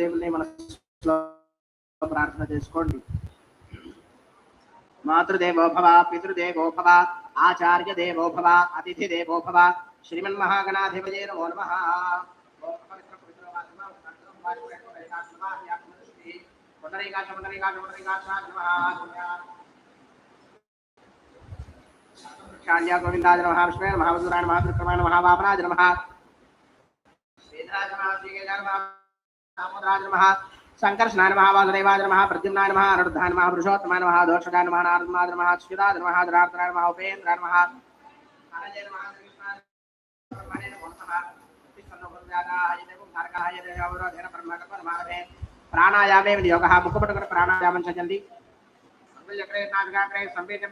గురుదేవుల్ని మనసులో ప్రార్థన చేసుకోండి మాతృదేవో భవ పితృదేవో భవ ఆచార్య దేవో భవ అతిథి దేవో భవ శ్రీమన్మహాగణాధిపతే నమో నమ शान्या गोविन्दाय नमः विष्णवे नमः मधुराय नमः त्रिक्रमाय नमः वामनाय नमः वेदराज नमः श्रीकेशाय नमः దామోదరాజ నమ సంకర్షణ నమ వాసుదేవాజ నమ ప్రద్యుమ్నా నమ అనురుద్ధా నమ పురుషోత్తమ నమ దోషడా నమ నారదమాద నమ శ్రీరాజ నమ ద్రార్థ నమ ఉపేంద్ర నమ అనంజయ నమ ప్రాణాయామే యోగ ముఖపట్టుకుని ప్రాణాయామం చేయండి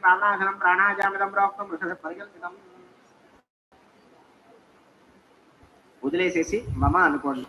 ప్రాణాసనం ప్రాణాయామిదం ప్రోక్తం వదిలేసేసి మమ అనుకోండి.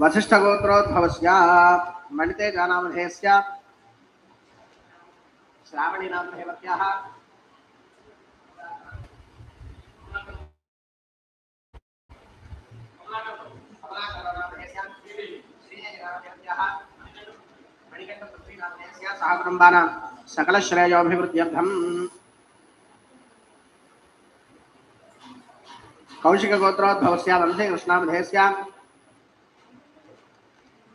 वसिष्ठगोत्रोद्भवस्य। मणिते जानामधेयस्य सह कुटुम्बानां सकलश्रेयोभिवृद्ध्यर्थम् कौशिकगोत्रोद्भवस्य। वंशे कृष्णामधेयस्य।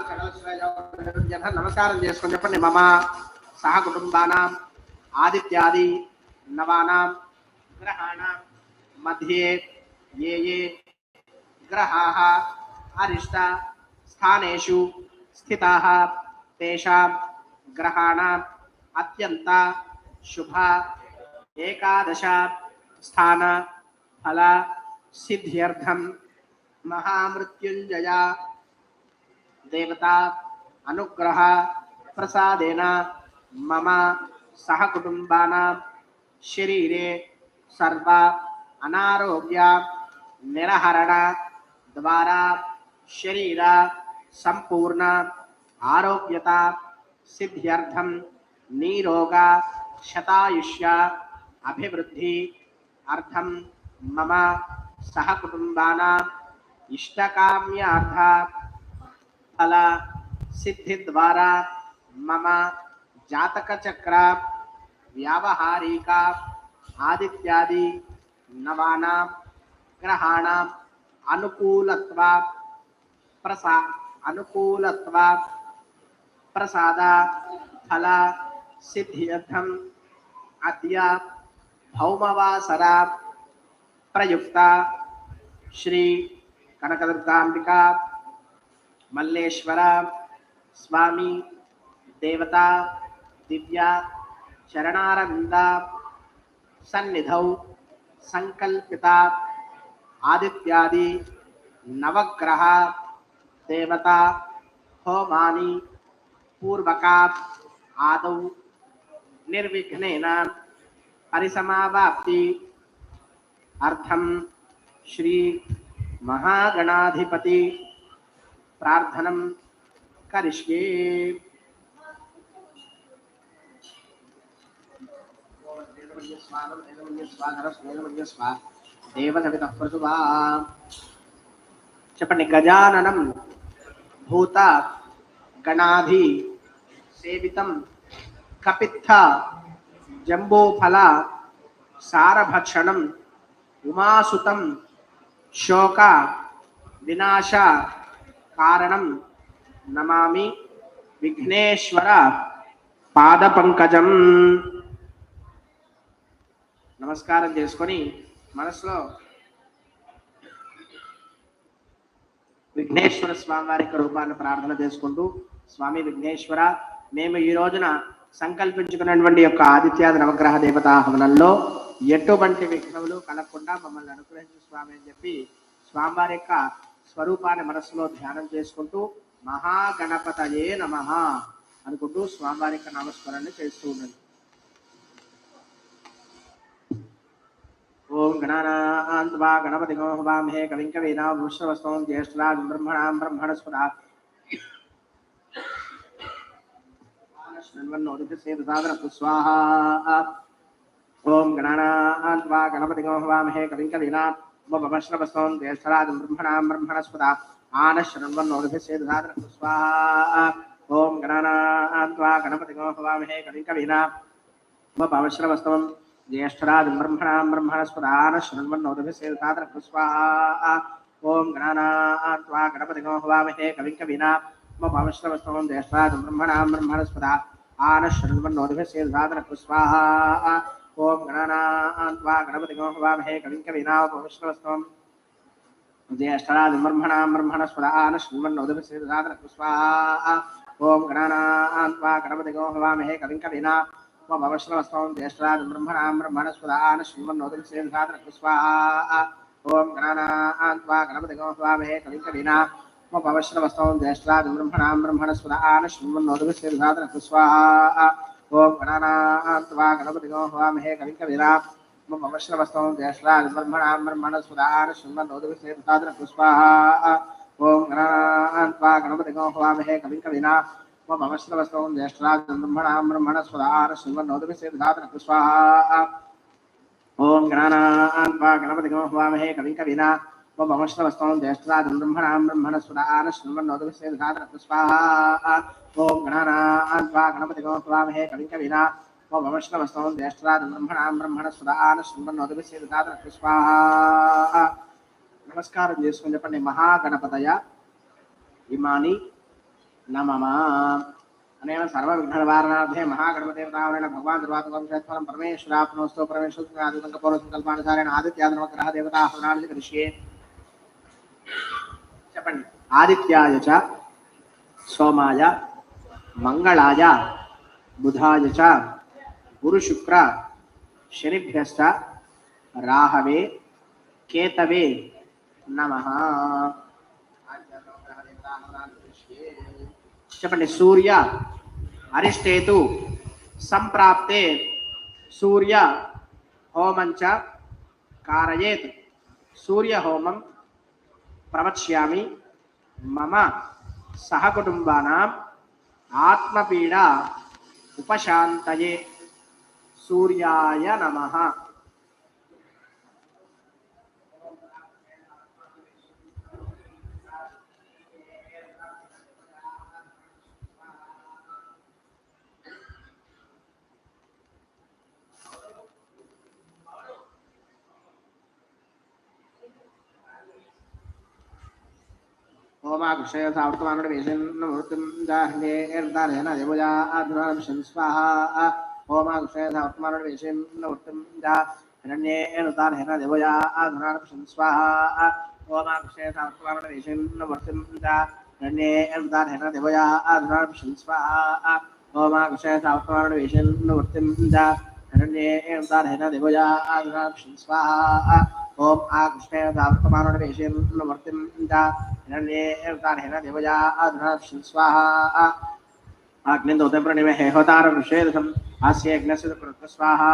సకల శ్రేయోభివృద్ధ్యర్థ నమస్కారం చేసుకొని చెప్పండి మమ సహ కుటుంబానాం ఆదిత్యాది నవానాం గ్రహాణాం మధ్యే ఏ ఏ గ్రహాः అరిష్ట స్థానేషు స్థితాः తేషాం గ్రహాణాం అత్యంత శుభ ఏకాదశ స్థాన ఫల సిద్ధ్యర్థం మహామృత్యుంజయ देवता अनुग्रह प्रसादेन मम सहकुटुम्बानां शरीरे सर्व अनारोग्य निरहरण द्वारा शरीर संपूर्ण आरोग्यता सिद्ध्यर्थं निरोग शतायुष्य अभिवृद्धि अर्थं मम सहकुटुम्बानाम् इष्टकाम्यार्थ फल सिद्धि द्वारा मम जातक चक्र व्यावहारिक आदित्यादि नवानां ग्रहाणाम् अनुकूलत्व प्रसा अनुकूलत्व प्रसाद फल सिद्ध्यर्थम् अद्य भौमवासरा प्रयुक्ता श्री कनकदुर्गाम्बिका मल्लेश्वर, स्वामी, देवता, दिव्या चरणारविंद सन्निधौ, संकल्पिता, आदित्यादि, नवग्रह, देवता, होमानि, पूर्वका, आदौ, निर्विघ्नेन, परिसमावाप्ति, अर्थं श्री महागणाधिपति। प्रार्थनं करिष्ये దేవసవితః చెప్పండి గజాననం భూత గణాధి సేవితం కపిత్థ జంబోఫల సారభక్షణం ఉమాసుతం శోక వినాశ కారణం నమామి విఘ్నేశ్వర పాదపంకజం. నమస్కారం చేసుకొని మనసులో విఘ్నేశ్వర స్వామి వారి యొక్క రూపాన్ని ప్రార్థన చేసుకుంటూ స్వామి విఘ్నేశ్వర మేము ఈ రోజున సంకల్పించుకున్నటువంటి యొక్క ఆదిత్యాది నవగ్రహ దేవతా హవనంలో ఎటువంటి విఘ్నములు కలగకుండా మమ్మల్ని అనుగ్రహించు స్వామి అని చెప్పి స్వామివారి యొక్క స్వరూపాన్ని మనసులో ధ్యానం చేసుకుంటూ మహాగణపతయే నమ అనుకుంటూ స్వామివారికి నామస్మరణ చేస్తూ ఉండండి. ఓం గణానాన్వా గణపతి గోహవామహే కవిం కవీనా వృషవస్వం జ్యేష్ఠరాజ్ బ్రహ్మణాం బ్రహ్మణస్పదా. స్వాహ. ఓం గణానాన్వా గణపతి గోహవామహే కవిం కవీనా ममश्रवस्तोन्ते स्थलादं ब्रह्मणां ब्रह्मणस्पदा आनश्रन्वन्नोभिस्येदधातृ स्वाहा ॐ गणानान्त्वा गणपतिगो हवामहे कविकविना ममश्रवस्तवं ज्येष्ठराजं ब्रह्मणां ब्रह्मणस्पदानश्रन्वन्नोभिस्येदधातृ स्वाहा ॐ गणानान्त्वा गणपतिगो हवामहे कविकविना ममश्रवस्तवं ज्येष्ठराजं ब्रह्मणां ब्रह्मणस्पदा आनश्रन्वन्नोभिस्येदधातृ स्वाहा ఓం గణనాత్వా గణపతిగో హవామహే కవిం కవినావపవిష్ణవస్వం జ్యేష్ఠరాజు బ్రహ్మణాం బ్రహ్మణస్వదాన శ్రీమన్నోదభిశ్రీరాధనస్వాహ ఓం గణనాత్వా గణపతిగో హవామహే కవిం కవినా ఉపవశ్రవస్వం జ్యేష్ఠరాజు బ్రహ్మణాం బ్రహ్మణస్వదాన శ్రీమన్నోదభిశ్రీరాధనస్వాహ ఓం గణనాత్వా గణపతిగో హవామహే కవిం కవినా ఉపవశ్రవస్వం జ్యేష్ఠరాజు బ్రహ్మణాం బ్రహ్మణస్వదాన శ్రీమన్నోదభిశ్రీరాధనస్వాహ ఓం గణనాత్వా గణపతిగో హోమహే కవికవిరా మమ వశ్రవస్తం దేశ్రాద్బ్రహ్మణాం బ్రహ్మణ సుదాన శృణ్వన్నోదవిశ్వేతాదన పుష్పాహ ఓం గణనాత్వా గణపతిగో హోమహే కవికవిరా మమ వశ్రవస్తం దేశ్రాద్బ్రహ్మణాం బ్రహ్మణ సుదాన శృణ్వన్నోదవిశ్వేతాదన పుష్పాహ ఓం గణనాత్వా గణపతిగో హోమహే కవికవిరా ॐ गणानान्त्वा गणपतिगो हवामहे कविं कविना ममश्रवस्तवं ज्येष्ठराजं ब्रह्मणां ब्रह्मणस्वदार श्रीमन्नोदभिषेधात्र स्वाहा ॐ गणानान्त्वा गणपतिगो हवामहे कविं कविना ममश्रवस्तवं ज्येष्ठराजं ब्रह्मणां ब्रह्मणस्वदार श्रीमन्नोदभिषेधात्र स्वाहा నమస్కారం చేసుకుని చెప్పండి మహాగణపతయ ఇమాని నమమ అనేన సర్వ విఘ్న నివారణార్థే మహాగణపదేవతావరణ భగవాన్ దుర్వాతవంశేశ్వరం పరమేశ్వరాప్నోస్తో పరమేశ్వరాదితంక పౌర సంకల్పానుసారేణ ఆదిత్యాదనవగ్రహ దేవతా హవనాన్ని కరిష్యే చెప్పండి. ఆదిత్యాయ చ సోమాయ మంగళాయ బుధాయ చ గురు శుక్ర శనిభ్యశ్చ రాహవే కేతవే నమ. చెప్పండి. సూర్య అరిష్టేతు సంప్రాప్తే సూర్య హోమంచ కారయేత్. సూర్య హోమం ప్రవక్ష్యామి మమ సహకుటుంబానాం ఆత్మపీడ ఉపశాంతయే సూర్యాయ నమః. वाक्षय सावर्तमानुर्वेशन्नवृत्तिञ्जाह्नेर्धारेणदेवजा आधुनाभिषन् स्वाहा। होमाक्षय सावर्तमानुर्वेशन्नवृत्तिञ्जा हिरण्येणुतारहेण देवजा आधुनाभिषन् स्वाहा। होमाक्षय सावर्तमानुर्वेशन्नवृत्तिञ्जा हिरण्येणुतारहेण देवजा आधुनाभिषन् स्वाहा। होमाक्षय सावर्तमानुर्वेशन्नवृत्तिञ्जा हिरण्येणुतारहेण देवजा आधुनाभिषन् स्वाहा। ओम आकृष्ण दावतमानुर्वेशन्नवृत्तिञ्जा స్వాహా ఓమాకృషయ సావర్తమానుడు వేసిన వృత్తిం జా హిరణ్యేర్దారేణ దేవజా ఆధునాంశం స్వాహా ఓం ఆ కృష్ణ దావర్తమానుడు వేసిన వృత్తిం జా हिरण्येवतारहेन देवया आधुनाक्षं स्वाहा अग्निन्दोतप्रणिमे हेहोतारं विषेदशम् हास्य यज्ञस्य कृत्व स्वाहा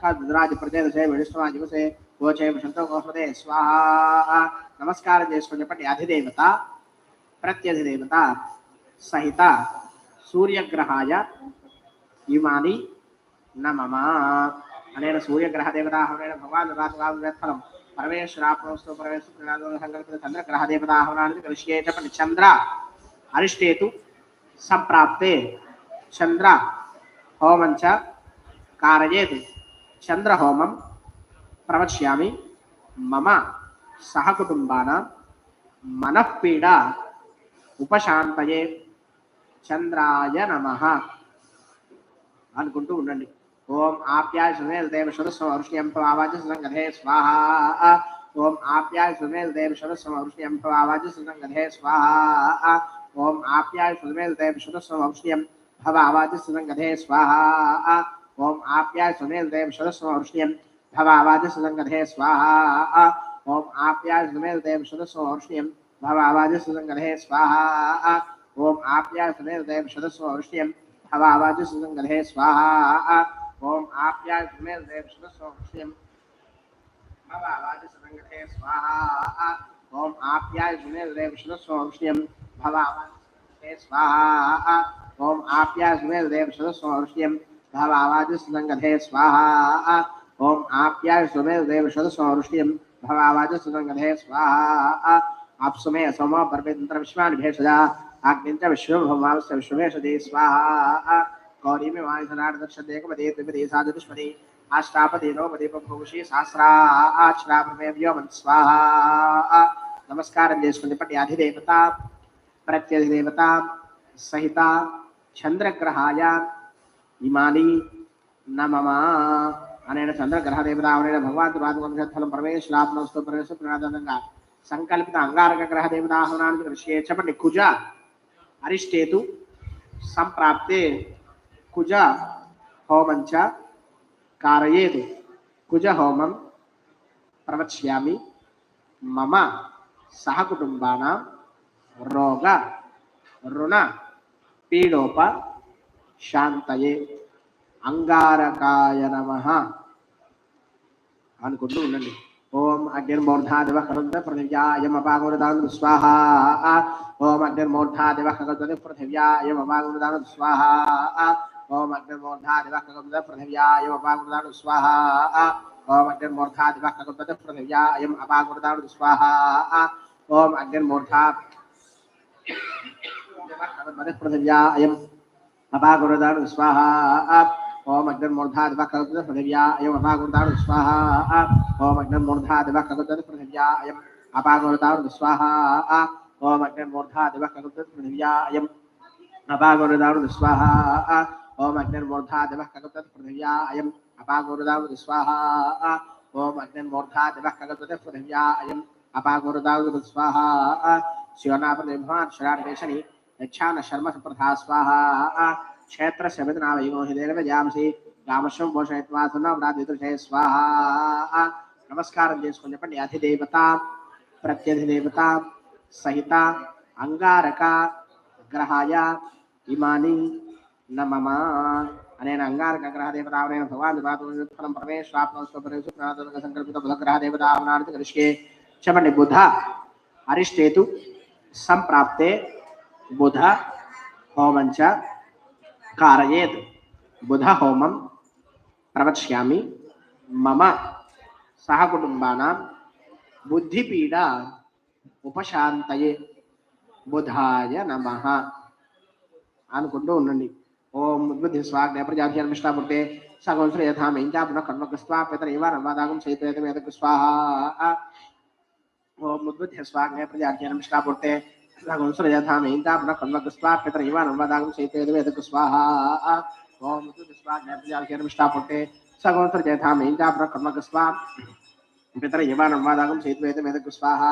खद्राज प्रदेशे विष्णुवाजिवसे गोचे विषन्तो गोपदे स्वाहा నమస్కారం చేసుకొని చెప్పండి అధిదేవత ప్రత్యధిదేవత సహిత సూర్యగ్రహాయ ఇమాని నమమ అనేన సూర్యగ్రహ దేవతాహవనేన భగవాన్ రాజరాజఫలం పరమేశ్వరాపరవస్తు చంద్ర గ్రహదేవతాహవనానికి కలిశ్యేటప్పటి చంద్ర అరిష్టేతు సంప్రాప్తే. చంద్ర హోమంచ కారయేత్. చంద్రహోమం ప్రవక్ష్యామి మమ సహకుటుంబానా మనఃపీడ ఉపశాంతయే. చంద్రాయ నమ అనుకుంటూ ఉండండి. ఓం ఆప్యాయ సుమేల్ దేవ సదస్వరుష్ణ్యం పవాజ సుసంగధే స్వాహ. ఓం ఆప్యాయ సుమేల్ దేవ సదస్వరుష్ణ్యం పవాజ సుసంగధే స్వాహ. ఓం ఆప్యాయ సుమేల్ దేవ సదస్వరుష్ణ్యం భవావాజ సుసంగధే స్వాహ. ఓం ఆప్యాయ సుమేల్ దేవ సదస్వరుష్ణ్యం భవావాజ సుసంగధే స్వాహ. ఓం ఆప్యాయ సుమేల్ దేవ సదస్వరుష్ణ్యం భవావాజ సుసంగధే స్వాహ. ఓం ఆప్యాయ సుమేల్ దేవ సదస్వరుష్ణ్యం భవావాజ సుసంగధే స్వాహ. आप्यायसुमसौक्ष्यम् स्वाहा ॐ आप्यायसुमेलदेवशुमसौक्ष्यम् भवावादिसङ्गते स्वाहा स्वाहा ॐ आप्यायसुमेलदेवशुमसौक्ष्यम् भवावादिसङ्गते स्वाहा आप्सुमे सोमो परमेन्द्र विश्वान् भेषजा आग्निन्द्र स्वाहा गौरी में वाणी धनाड़ दक्षते कमदे त्रिपदे साधुष्मदे अष्टापदे नवपदे बभूषि सहस्रा आश्राप्रमे व्योमन स्वाहा నమస్కారం చేసుకునేప్పటి అధిదేవత ప్రత్యధిదేవత సహిత చంద్రగ్రహాయ ఇమాని నమమ అనేన చంద్రగ్రహ దేవత అనేన భగవాన్ పాదవంశఫలం పరమేశ్వరాత్మస్తు పరమేశ్వర ప్రణాదంగా సంకల్పిత అంగారక గ్రహ దేవతాహనానికి దృశ్యే చెప్పండి కుజ అరిష్టేతు సంప్రాప్తే కుజ హోమంచ కారయేదు. కుజ హోమం ప్రవక్ష్యామి మమ సహకుటుంబానాం రోగ రుణ పీడోప శాంతయే. అంగారకాయ నమ. అనుకుంటూ ఉండండి. ఓం అగ్నిర్మూర్ధాదివ కరుంద పృథివ్యాయమపాగురుదాను స్వాహా. ఓం అగ్నిర్మూర్ధాదివ కరుంద పృథివ్యాయమపాగురుదాను స్వాహా. ओम अग्निमूर्धादिवक्कगुब्द पृथिव्याय अपागुर्दाणु स्वाहा ओम अग्निमूर्धादिवक्कगुब्द पृथिव्यायम् अपागुर्दाणु स्वाहा ओम अग्निमूर्धा पृथिव्यायम् अपागुर्दाणु स्वाहा ओम अग्निमूर्धादिवक्कगुब्द पृथिव्यायम् अपागुर्दाणु स्वाहा ओम अग्निमूर्धादिवक्कगुब्द पृथिव्यायम् अपागुर्दाणु स्वाहा ओम अग्निमूर्धादिवक्कगुब्द पृथिव्यायम् अपागुर्दाणु स्वाहा కరుంద పృథివ్యాయం అపాగురుదాను స్వాహా ఓం అగ్నిర్మూర్ధాదివ కరుంద పృథివ్యాయం అపాగురుదాను స్వాహా ఓం అగ్నిర్మూర్ధాదివ కరుంద పృథివ్యాయం అపాగురుదాను స్వాహా శివనాపనిర్భాన్ శరాణేశని యచ్ఛాన శర్మ సుప్రథా స్వాహా క్షేత్ర శమితనామయో హిదేవ జాంసి రామశ్వం పోషయత్వా సున్నవ్రాదిదృశే స్వాహా నమస్కారం చేసుకొని చెప్పండి అధిదేవత ప్రత్యధిదేవత సహిత అంగారక గ్రహాయ ఇమాని నమమ అనేన అంగారక గ్రహదేవతావనైన భగవాన్ దివాతులం పరమేశ్వరాత్మస్వపరేశునాథులక సంకల్పిత బుధగ్రహదేవతావనార్థ కరిష్కే చెప్పండి బుధ అరిష్టేతు సంప్రాప్తే బుధ హోమంచ కారయేత్. బుధ హోమం ప్రవక్ష్యామి మమ సహకుటుంబానాం బుద్ధిపీడ ఉపశాంతయే. బుధాయ నమ అనుకుంటూ ఉండండి. ओम उद्बुद्धिस्वाग्नेप्रजाभिषर्मिष्टापुटे सगोंश्रयथा महिञ्जा पुनः कर्मकस्त्वाप्यत्रैवानवादागं स्वाहा ओम उद्बुद्धिस्वाग्नेप्रजाभिषर्मिष्टापुटे सगोंश्रयथा महिञ्जा पुनः कर्मकस्त्वाप्यत्रैवानवादागं सहितवेदमेतकुस्वाहा ओम उद्बुद्धिस्वाग्नेप्रजाभिषर्मिष्टापुटे सगोंश्रयथा महिञ्जा पुनः कर्मकस्त्वाप् पितर ओम सहितवेदमेतकुस्वाहा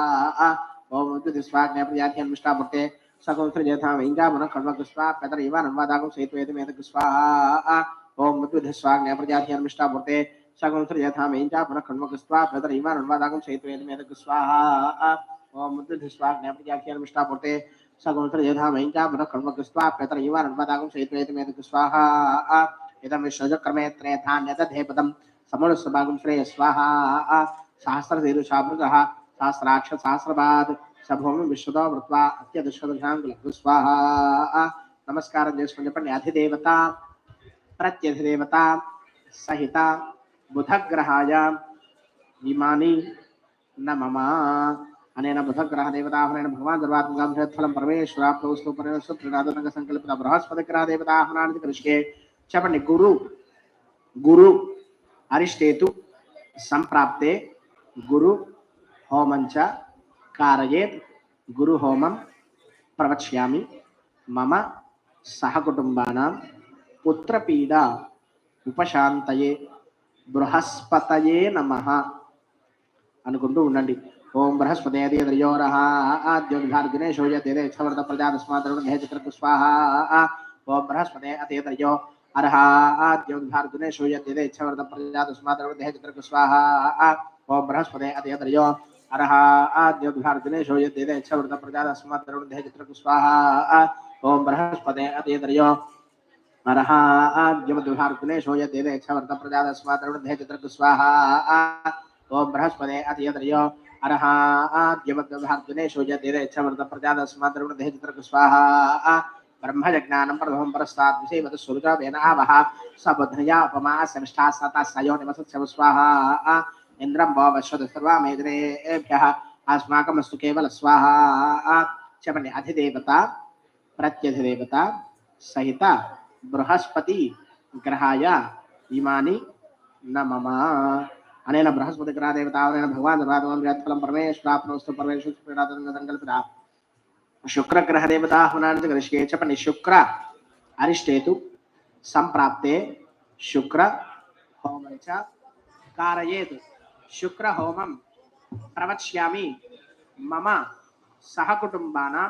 ओम उद्बुद्धिस्वाग्नेप्रजाभिषर्मिष्टापुटे सकुंसृजथा वैङ्कामुन खड्वगुस्वा कतरेवान्वादागं सेतुवेदमेतगुस्वाहा ॐ मद्विधस्वाज्ञप्रजात्यन्मिष्टापूर्ते सकुंसृजथा वैङ्कामुन खड्वगुस्वा कतरेवान्वादागं सेतुवेदमेतगुस्वाहा ॐ मद्विधस्वाज्ञप्रजात्यन्मिष्टापूर्ते सकुंसृजथा वैङ्कामुन खड्वगुस्वा कतरेवान्वादागं सेतुवेदमेतगुस्वाहा इदमिश्रजक्रमे त्रेधान्यतधेपदं समनुस्वभागं श्रेयस्वाहा सहस्रसेतुषामृगः सहस्राक्ष सहस्रपात् ఓం బుద్ధి స్వాగ్నే ప్రజాధ్యాన మిష్టాపుట్టే సగోంశ్ర యథామ ఇంకా పునః కర్మక స్వా పితర ఇవ నవాదాగం చైతేత వేదకు స్వాహ ఓం బుద్ధి స్వాగ్నే ప్రజాధ్యాన మిష్టాపుట్టే సగోంశ్ర యథామ ఇంకా పునః కర్మక స్వా పితర ఇవ నవాదాగం చైతేత వేదకు స్వాహ ఓం బుద్ధి స్వాగ్నే ప్రజాధ్యాన మిష్టాపుట్టే సగోంశ్ర యథామ ఇంకా పునః కర్మక స్వా పితర ఇవ నవాదాగం చైతేత వేదకు స్వాహ ఇదం విశ్వజక్రమే త్రేధాన్యత ధేపదం సమనుస్వభాగం శ్రేయ స్వాహ సహస్రశీరుషామృగ सहस्राक्ष सहस्रपाद सभूमि विश्वतो वृत्वा अत्यदुष्कदशाङ्कुल स्वाहा नमस्कार చేసుకుని అధిదేవత ప్రత్యధిదేవత సహిత బుధగ్రహాయ ఇమాని నమమ అనేన బుధగ్రహ దేవతాహనైన భగవాన్ దర్వాత్మకాంశఫలం పరమేశ్వరాప్తవస్తు పరమేశ్వర ప్రణాదనక సంకల్పిత బృహస్పతి గ్రహ దేవతాహనానికి కృషికే చెప్పండి గురు గురు అరిష్టేతు సంప్రాప్తే గురు హోమంచ कारयेत् गुरुहोमं प्रवक्ष्यामि मम सहकुटुम्बानां पुत्रपीडा ఉపశాంతయే బృహస్పతయే నమ అనుకుంటూ ఉండండి ఓం బృహస్పతే ద్రయోరహ ఆద్యోద్ఘార్జునేశో యతే ఛవర్త ప్రజాతస్మాతరుణ చిత్రకు స్వాహ ఓం బృహస్పతే అతే ద్రయో అర్హ ఆద్యోద్ఘార్జునేశో యతే ఛవర్త ప్రజాతస్మాతరుణ చిత్రకు స్వాహ ఓం బృహస్పతే అతే अरह आद्योग्यार्जुनेशो यद्येत इच्छावृतप्रजादस्मात्तरुणधे चित्रकुस्वाहा ॐ बृहस्पते अतेतर्यो अरह आद्यमद्विभार्जुनेशो यद्येत इच्छावृतप्रजादस्मात्तरुणधे चित्रकुस्वाहा ॐ बृहस्पते ब्रह्मजज्ञानं प्रथमं वेनावः सबध्नया उपमा सनिष्ठा सता सयो ఇంద్రం భో పశ్వతు సర్వామేగ్రేభ్య అస్మాకమస్తు కేవల స్వాహ చెప్పండి అధిదేవత ప్రత్యధిదేవత సహిత బృహస్పతి గ్రహాయ ఇమాని నమమ అనేన బృహస్పతి గ్రహదేవతావరైన భగవాన్ రాధవం వ్యాత్ఫలం పరమేశ్వరాప్నోస్తు పరమేశ్వర శుక్ర గ్రహదేవతాహ్వనాన్ని కలిసికే చెప్పండి శుక్ర అరిష్టేతు సంప్రాప్తే శుక్ర హోమయ కారయేతు శుక్ర హోమం ప్రవక్ష్యామి మమ సహకుటుంబానా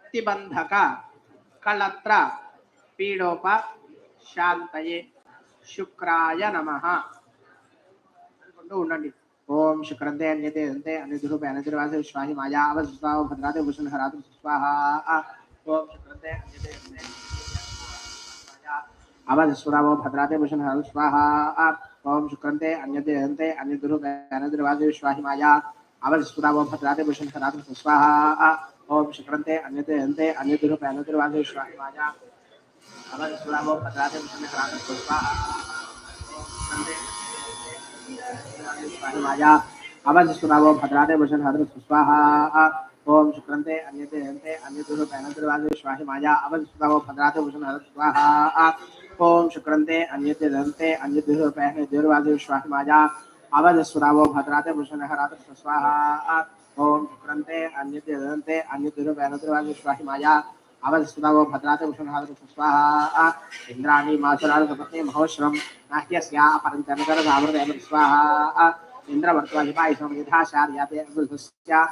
ప్రతిబంధక కళత్ర పీడోప శాంతయే శుక్రాయ నమ అనుకుంటూ ఉండండి ఓం శుక్రంతే అన్యతే అంతే అనిధురూపే అనిధుర్వాస విశ్వాహి మాయా అవస్వాహ భద్రాతే భూషణ హరాతు స్వాహ ఓం శుక్రంతే అన్యతే అంతే అవస్వరావో భద్రాతే భూషణ హరాతు స్వాహ ओम शुक्रंते अन्यदेहन्ते अन्यदुरुगनदुर्वादिविश्वाहिमाया आवरस्फुरा वो भद्राते पुष्णरात्र स्वाहा ओम शुक्रंते अन्यदेहन्ते अन्यदुरुगनदुर्वादिविश्वाहिमाया आवरस्फुरा वो भद्राते पुष्णरात्र स्वाहा अवध सुनावो भद्रादे भूषण हद्र स्वाहा ओम शुक्रंते अन्यते हन्ते अन्यतो पैनन्तर्वादे श्वाहि माया अवस्तुतावो भद्राते भूषण हरत स्वाहा। ओम शुक्रंते अन्यते दन्ते अन्यतो पैने दुर्वादे श्वाहि माया अवस्तुतावो भद्राते भूषण हरत स्वाहा। ओम शुक्रंते अन्यते दन्ते अन्यतो पैनन्तर्वादे श्वाहि माया अवस्तुतावो भद्राते भूषण हरत स्वाहा। इंद्राणी मासुराल सपत्ने महोश्रम, नाह्यस्या परन्तनगर सामृते स्वाहा। इंद्रवर्त्वाधिपायसं यथा शार्याते अग्रसस्या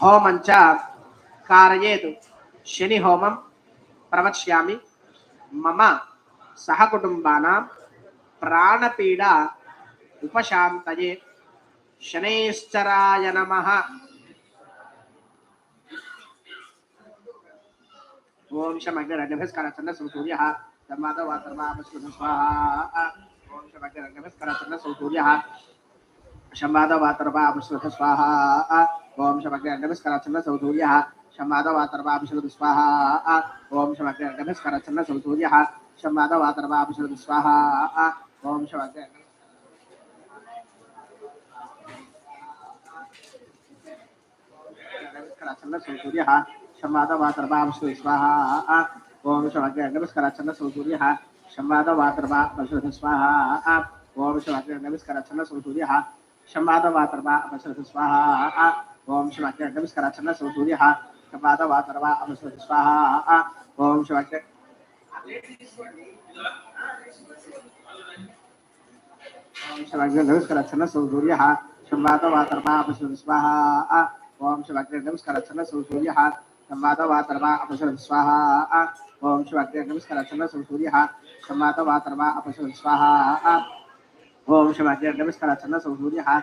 होम चारे शनि होम प्रवक्ष्यामि। मम सहकुटुम्बानां प्राणपीडा उपशात शनैश्चराय नम। ओम शमग्रभ्यस्करचन्न सूर्य धर्मादवा धर्मापस्कृत स्वाहा ओम शमग्रभ्यस्करचन्न सूर्य शंवादवा धर्मापस्कृत स्वाहा ओम शमग्रंडभिस्करचन्न सौसूर्यः शम्मादवातर्वाभिषदुस्वाहा ओम शमग्रंडभिस्करचन्न सौसूर्यः शम्मादवातर्वाभिषदुस्वाहा ओम शमग्रंड नमस्काराचन्न सौसूर्यः शम्मादवातर्वाभिषदुस्वाहा ओम शमग्रंडभिस्करचन्न सौसूर्यः स्वाहा ओम शमग्रंडभिस्करचन्न सौसूर्यः स्वाहा ओम शिवाख्य नमस्कार सूर्य कपात वातर्वा अमस्वति स्वाहा। ओम शिवाख्य ओम शिवाख्य नमस्कार सूर्य संवाद वातर्वा अपसुर स्वाहा। ओम शिवाग्रे नमस्कार सूर्य संवाद वातर्वा अपसुर स्वाहा। ओम शिवाग्रे नमस्कार सूर्य संवाद वातर्वा अपसुर स्वाहा। ओम शिवाग्रे नमस्कार सूर्य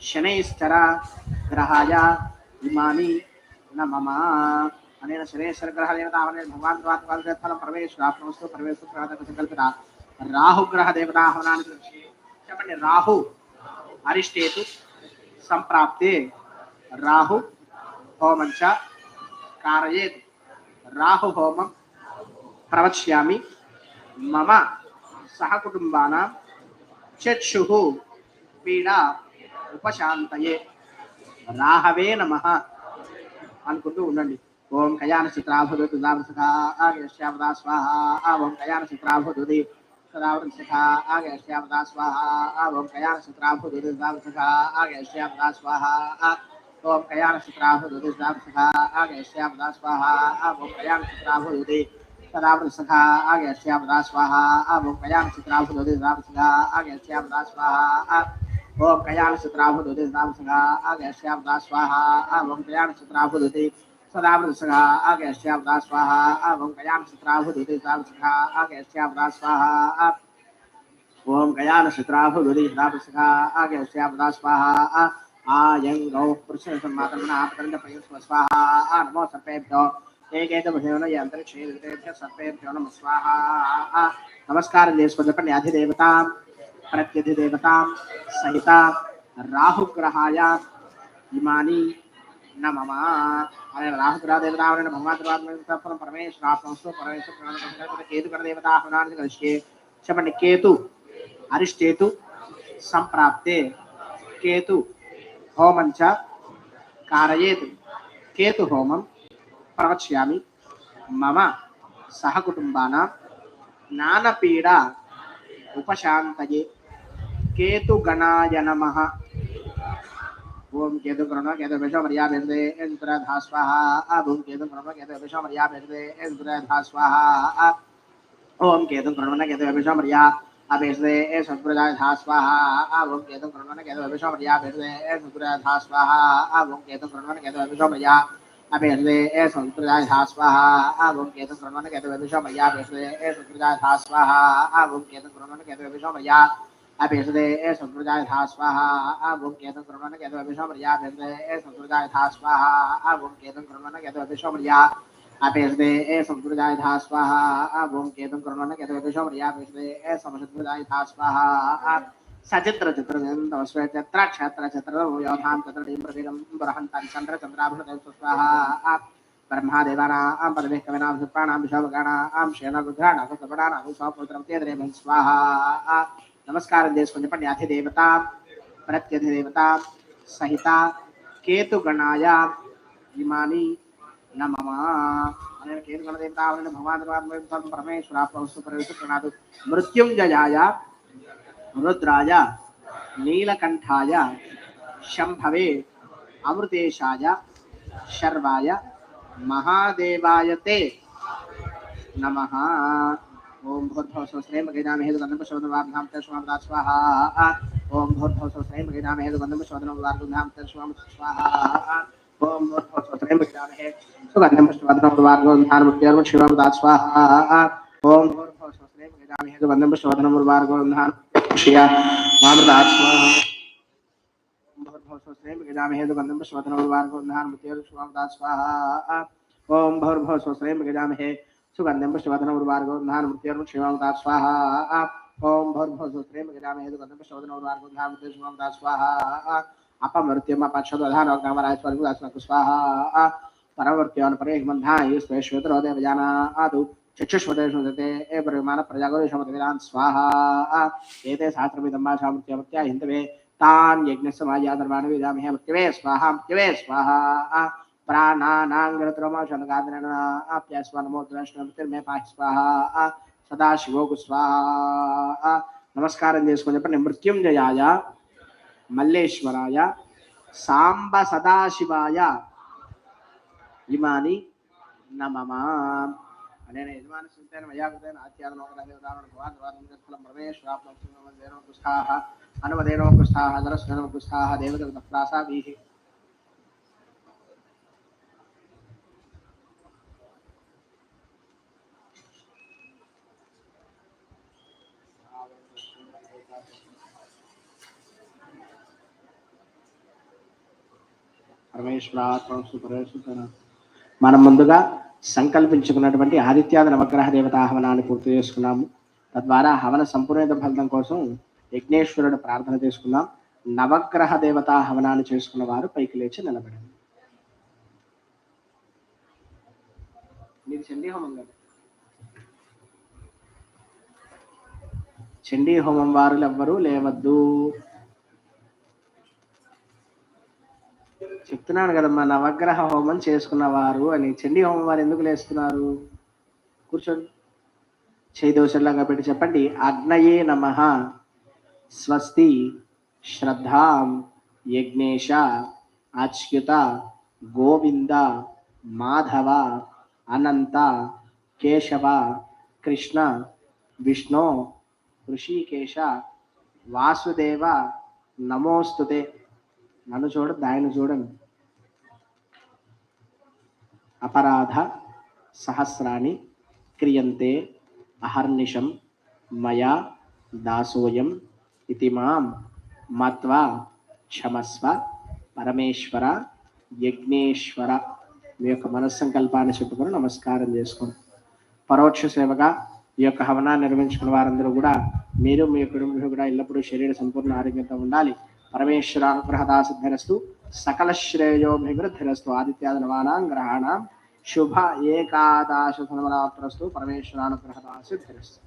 శనైశ్చర గ్రహాయ ఇమాని నమమ అనేన శనైశ్వర గ్రహదేవత దేవత భగవాన్ ద్వాత్వాద ఫలం పరమేశ్వరాత్మస్తు పరమేశ్వర ప్రాతక సంకల్పిత రాహుగ్రహ దేవత ఆహ్వానానికి చెప్పండి రాహు అరిష్టేతు సంప్రాప్తే రాహు హోమంచ కారయేత్ రాహు హోమం ప్రవక్ష్యామి మమ సహకుటుంబానా చక్షు పీడా ఉపశాంతయే రాహవే నమ అనుకుంటూ ఉండండి. ఓం కయాన చిత్రాభుదు దామసఖాశ్యామదా స్వాహ. ఓం కయాన చిత్రాభుదు సదావృతసఖా ఆగశ్యామదా స్వాహ. ఓం కయాన చిత్రాభుదు దామసఖా ఆగశ్యామదా స్వాహ. ఓం కయాన చిత్రాభుదు దామసఖా ఆగశ్యామదా స్వాహ. ఓం కయాన చిత్రాభుదు సదావృతసఖా ఆగశ్యామదా స్వాహ. ఓం కయాన చిత్రాభుదు దామసఖా ఆగశ్యామదా స్వాహ. ఓం కయాన చిత్రాభుదు దామసఖా ఆగశ్యామదా స్వాహ ఓం కయాన చిత్రాభుదు సదావృతసఖా ఆగశ్యామదా స్వాహ ఓం కయాన చిత్రాభుదు దామసఖా ఆగశ్యామదా స్వాహ ఓం కయాన చిత్రాభుదు దామసఖా ఆగశ్యామదా స్వాహ ఆయం గౌ పురుష సన్మాతమన ఆపదండ ప్రయోగ స్వాహ నమో సర్పేభ్యో ఏకైక భయోన యంత్రక్షే సర్పేభ్యో నమ స్వాహ నమస్కారం చేసుకొని చెప్పండి అధిదేవత ప్రత్యధిదేవతాం సహిత రాహుగ్రహాయ ఇమాని నమమ అనే రాహుగ్రహ దేవతావరైన భగవంతుడు సంస్థ పరమేశ్వర కేతుకర దేవతాహనాన్ని కలిసి చెప్పండి కేతు అరిష్టేతు సంప్రాప్తే కేతు హోమంచ కారయేతు కేతు హోమం ప్రవక్ష్యామి మమ సహకుటుంబానా నానపీడ ఉపశాంతయే केतुगणाय नमः। ओम केतु प्रणव केतु विषम मर्या भेदे इंद्र धास्वाहा ओम केतु प्रणव केतु विषम मर्या भेदे इंद्र धास्वाहा ओम केतु प्रणव केतु विषम मर्या अभिषदे ए संप्रदा धास्वाहा ओम केतु प्रणव केतु विषम मर्या भेदे ए संप्रदा धा ओम केतु प्रणव केतु विषम मर्या अभिषदे ए संप्रदा धास्वाहा ओम केतु प्रणव केतु विषम मर्या भेदे ए संप्रदा धास्वाहा ओम केतु प्रणव केतु विषम मर्या కరుణ కేతు విష మర్యా అభేషదే ఏ సత్ప్రజాయ ధా స్వాహ ఓం కేతు కరుణ కేతు విష మర్యా అభేషదే ఏ సత్ప్రజాయ ధా స్వాహ ఓం కేతు కరుణ కేతు విష మర్యా అపేషదే ఏ సంప్రదాయ ధా స్వాహ ఓం కేతం కరుణ కేతం విషమర్యా అపేషదే ఏ సమసత్ప్రదాయ ధా స్వాహ సచిత్ర చిత్ర తమస్వే చిత్ర క్షేత్ర చిత్ర యోధాం తత్ర టీం ప్రతిగం బృహంతాన్ చంద్ర చంద్రాభృణ దేవ స్వాహ नमस्कार देशकुंजपण्याधिदेवता प्रत्यधिदेवता सहिता केतुगणाया इमानी नमः। अनेन केतुगणदेवता अनेन भगवान् परमेश्वरा प्रभुस्तु परमेश्वरस्तु प्रणातु मृत्युञ्जयाय रुद्राय नीलकण्ठाय शम्भवे अमृतेशाय, शर्वाय, महादेवाय ते नमः। ओम भूर्भव सहस्रे मगेना महेद गंधम शोधन वाभ्याम तर्श्वाम स्वाहा ओम भूर्भव सहस्रे मगेना महेद गंधम शोधन वाभ्याम तर्श्वाम स्वाहा ओम भूर्भव सहस्रे मगेना महेद सुगंधम स्वाहा ओम भूर्भव सहस्रे मगेना महेद गंधम शोधन गंधम शोधन वाभ्याम धार्मुक्त्यर्म शिवम दा स्वाहा ओम भूर्भव सहस्रे मगेना सुगंधम पुष्पवर्धनौर्वार्गो नानमृत्योर्मुक्षेमता स्वाहा। ओम भौर्भौसूत्रेम गिरामे सुगंधम पुष्पवर्धनौर्वार्गो स्वाहा। अपमृत्युम अपक्षदधानोग्नामराजस्वर्गुदास्मक स्वाहा। परमृत्योन परेहमन्धाय स्वेश्वतरोदय विजाना आदु चक्षुष्वदेशुदते ए परिमाण स्वाहा। एते सहस्रमिदम्बाशामृत्यमत्या स्वाहा स्वाहा। ప్రాణానాంగ్రతరమాప్యస్వనమోద్రష్టమే సదాశివోకు స్వాహ నమస్కారం చేసుకుని చెప్పండి. మృత్యుంజయాయ మల్లేశ్వరాయ సాంబ సదాశివాయ ఇమాని నమమా. అనేన యజమాని చింతైన మయాకృతైన ఆత్యాదం ఒకదాని ఉదాహరణ కుమార్వాదం పరమేశ్వరాత్మ అనువదేనో కుస్థాహ జరస్వనం కుస్థాహ దేవత ప్రాసాభీ పరమేశ్వరాత్మ మనం ముందుగా సంకల్పించుకున్నటువంటి ఆదిత్యాద నవగ్రహ దేవతా హవనాన్ని పూర్తి చేసుకున్నాము. తద్వారా హవన సంపూర్ణత ఫలితం కోసం యజ్ఞేశ్వరుడు ప్రార్థన చేసుకున్నాం నవగ్రహ దేవతా హవనాన్ని చేసుకున్న వారు పైకి లేచి నిలబడండి. మీది చండీ హోమం కదా? చండీ హోమం వారు ఎవ్వరూ లేవద్దు. చెప్తున్నాను కదమ్మా నవగ్రహ హోమం చేసుకున్నవారు అని. చండీ హోమం వారు ఎందుకు లేస్తున్నారు? కూర్చోండి. చేయి దోషంలాగా పెట్టి చెప్పండి. అగ్నయే నమ. స్వస్తి శ్రద్ధాం యజ్ఞేష అచ్యుత గోవింద మాధవ అనంత కేశవ కృష్ణ విష్ణు ఋషికేశ వాసుదేవ నమోస్తుతే నన్ను చూడద్దు ఆయన చూడండి. అపరాధ సహస్రాన్ని క్రియంతే అహర్నిషం మయా దాసోయం ఇది మాం మత్వా క్షమస్వ పరమేశ్వర యజ్ఞేశ్వర. మీ యొక్క మనస్సంకల్పాన్ని చెప్పుకొని నమస్కారం చేసుకోండి పరోక్ష సేవగా ఈ యొక్క హవనాన్ని నిర్వహించుకున్న వారందరూ కూడా మీరు మీ కుటుంబం కూడా ఎల్లప్పుడూ శరీర సంపూర్ణ ఆరోగ్యంతో ఉండాలి. పరమేశ్వరానుగ్రహదా సిద్ధిరస్తు సకల శ్రేయోభివృద్ధిరస్తు ఆదిత్యాది నవానాం గ్రహాణం శుభ ఏకాదాశ ఏకాదశ పరమేశ్వరానుగ్రహదా సిద్ధిరస్తు